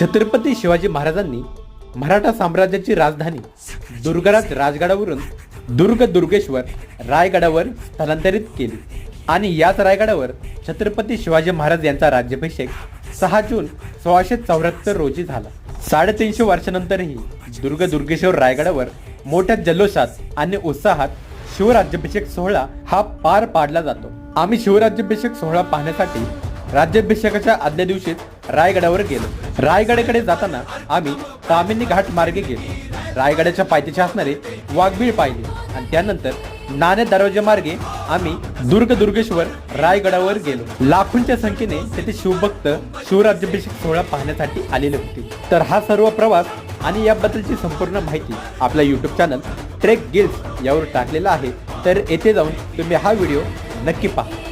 छत्रपती शिवाजी महाराजांनी मराठा साम्राज्याची राजधानी दुर्गराज राजगडावरून दुर्ग दुर्गेश्वर रायगडावर स्थलांतरित केली. आणि याच रायगडावर छत्रपती शिवाजी महाराज यांचा राज्याभिषेक सहा जून सोळाशे चौऱ्याहत्तर रोजी झाला. साडेतीनशे वर्षानंतरही दुर्ग दुर्गेश्वर रायगडावर मोठ्या जल्लोषात आणि उत्साहात शिवराज्याभिषेक सोहळा हा पार पाडला जातो. आम्ही शिवराज्याभिषेक सोहळा पाहण्यासाठी राज्याभिषेकाच्या आदल्या दिवशीच रायगडावर गेलो. रायगडाकडे जाताना आम्ही तामिनी घाट मार्गे गेलो. रायगडाच्या पायथ्याशी असणारे वाघबीळ पाहिले आणि त्यानंतर नाणे दरवाजा मार्गे आम्ही दुर्ग दुर्गेश्वर रायगडावर गेलो. लाखोंच्या संख्येने तेथे शिवभक्त शिवराज्याभिषेक सोहळा पाहण्यासाठी आलेले होते. तर हा सर्व प्रवास आणि याबद्दलची संपूर्ण माहिती आपला यूट्यूब चॅनल ट्रेक गिल्स यावर टाकलेला आहे. तर येथे जाऊन तुम्ही हा व्हिडिओ नक्की पहा.